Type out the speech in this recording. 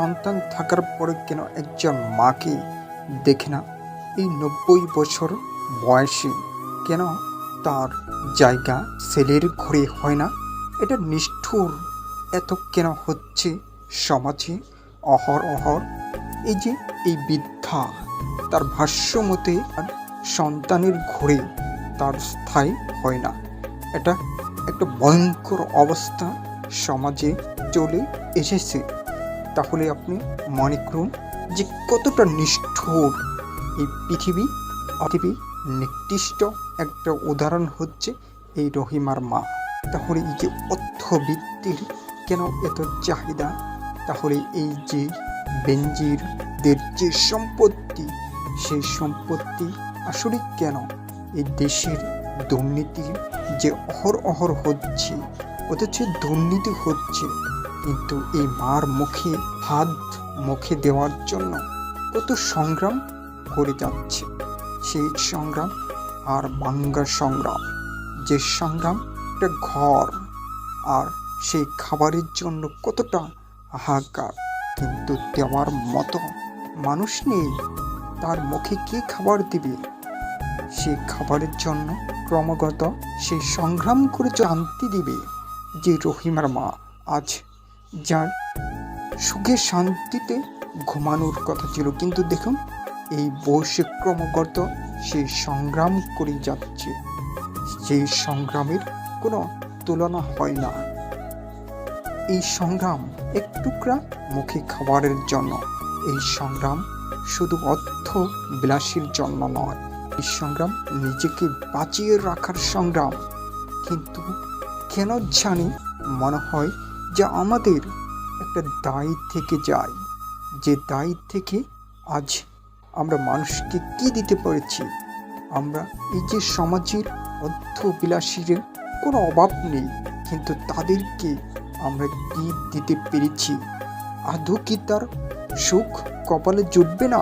সন্তান থাকার পরে কেন একজন মাকে দেখে না? এই নব্বই বছর বয়সে কেন তার জায়গা ছেলের ঘরে হয় না? এটা নিষ্ঠুর। এত কেন হচ্ছে সমাজে? অহর অহর। এই যে এই বৃদ্ধা, তার ভাষ্য মতে আর সন্তানের ঘরে তার স্থায়ী হয় না। এটা একটা ভয়ঙ্কর অবস্থা সমাজে চলে এসেছে। তাহলে আপনি মনে করুন যে কতটা নিষ্ঠুর এই পৃথিবী পৃথিবী নির্দিষ্ট একটা উদাহরণ হচ্ছে এই রহিমার মা। তাহলে এই যে অর্থবৃত্তির কেন এত চাহিদা? তাহলে এই যে বেঞ্জিরদের যে সম্পত্তি সেই সম্পত্তি আসলে কেন? এই দেশের দুর্নীতি যে অহর অহর হচ্ছে, অথচ দুর্নীতি হচ্ছে কিন্তু এই মার মুখে হাত মুখে দেওয়ার জন্য কত সংগ্রাম করে যাচ্ছে। সেই সংগ্রাম আর বাঙ্গার সংগ্রাম, যে সংগ্রাম একটা ঘর আর সেই খাবারের জন্য কতটা হাহাকার। কিন্তু দেওয়ার মতো মানুষ নেই, তার মুখে কে খাবার দিবে? সেই খাবারের জন্য ক্রমাগত সেই সংগ্রাম করে শান্তি দিবে যে রহিমার মা আজ যার সুখে শান্তিতে ঘুমানোর কথা ছিল। কিন্তু দেখুন, এই বয়সে ক্রমাগত সেই সংগ্রাম করে যাচ্ছে। সেই সংগ্রামের কোনো তুলনা হয় না। এই সংগ্রাম এক টুকরা মুখে খাবারের জন্য। এই সংগ্রাম শুধু অর্থ বিলাসীর জন্য নয়। এই সংগ্রাম নিজেকে বাঁচিয়ে রাখার সংগ্রাম। কিন্তু কেন জানি মনে হয় যে আমাদের একটা দায় থেকে যায়, যে দায় থেকে আজ আমরা মানুষকে কি দিতে পেরেছি? আমরা এই যে সমাজের অর্থবিলাসীর কোনো অভাব নেই, কিন্তু তাদেরকে আমরা কি দিতে পেরেছি। আদৌ কি তার সুখ কপালে জুটবে না?